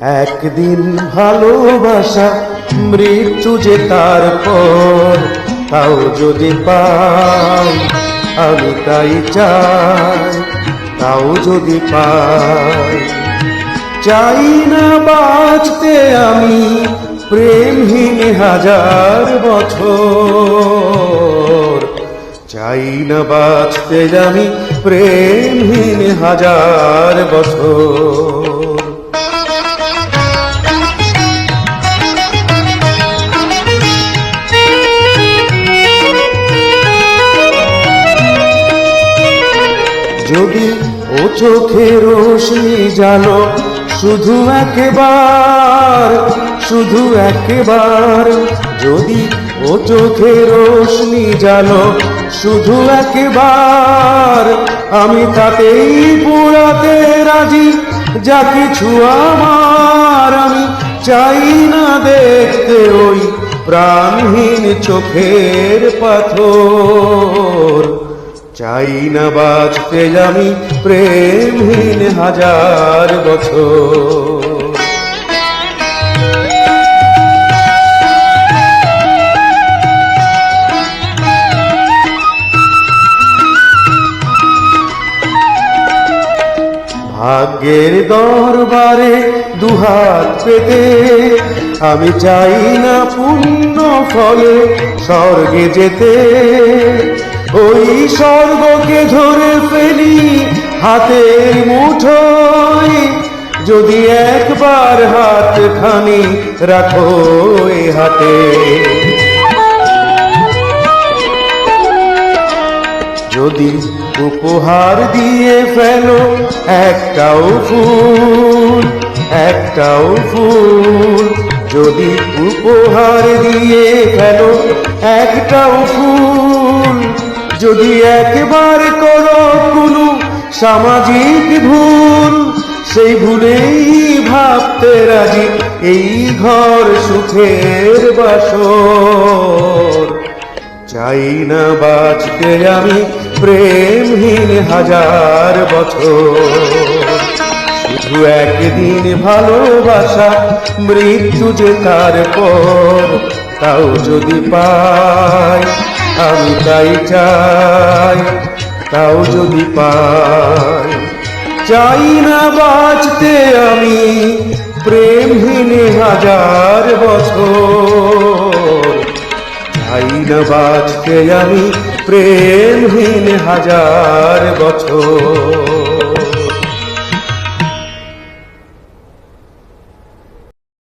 একদিন ভালোবাসা, মৃত্যু যে তারপর তাও যদি পাই, আমি তাই চাই, তাও যদি পাই। চাই না বাঁচতে আমি প্রেমহীন হাজার বছর। চাই না বাঁচতে আমি প্রেমহীন হাজার বছর। ও চোখে রোশনি জানো, শুধু একবার শুধু একবার। যদি ও চোখে রোশনি জানো, শুধু একবার, আমি তাতেই পুরাতে রাজি, যা কিছু আমার আমি চাই না দেখতে ওই প্রাণহীন চোখের পাথর। চাই না বাঁচতে আমি প্রেমহীন হাজার বছর। ভাগ্যের দরবারে দুহাত পেতে আমি চাই না পুণ্য ফলে স্বর্গে যেতে। ওই স্বর্গকে ধরে ফেলি হাতের মুঠোয়। যদি একবার হাত খানি রাখো হাতে। যদি উপহার দিয়ে ফেলো একটাও ফুল একটাও ফুল। যদি উপহার দিয়ে ফেলো একটাও ফুল যদি একবার করো কোনো সামাজিক ভুল, সেই ভুলেই ভাবতে রাজি এই ঘর সুখের বাসর। চাই না বাঁচতে আমি প্রেমহীন হাজার বছর। শুধু একদিন ভালোবাসা, মৃত্যু যে তার পর, তাও যদি পাই আমি তাই চাই, তাও যদি পাই। চাই না বাঁচতে আমি প্রেমহীন হাজার বছর। চাই না বাঁচতে আমি প্রেমহীন হাজার বছর।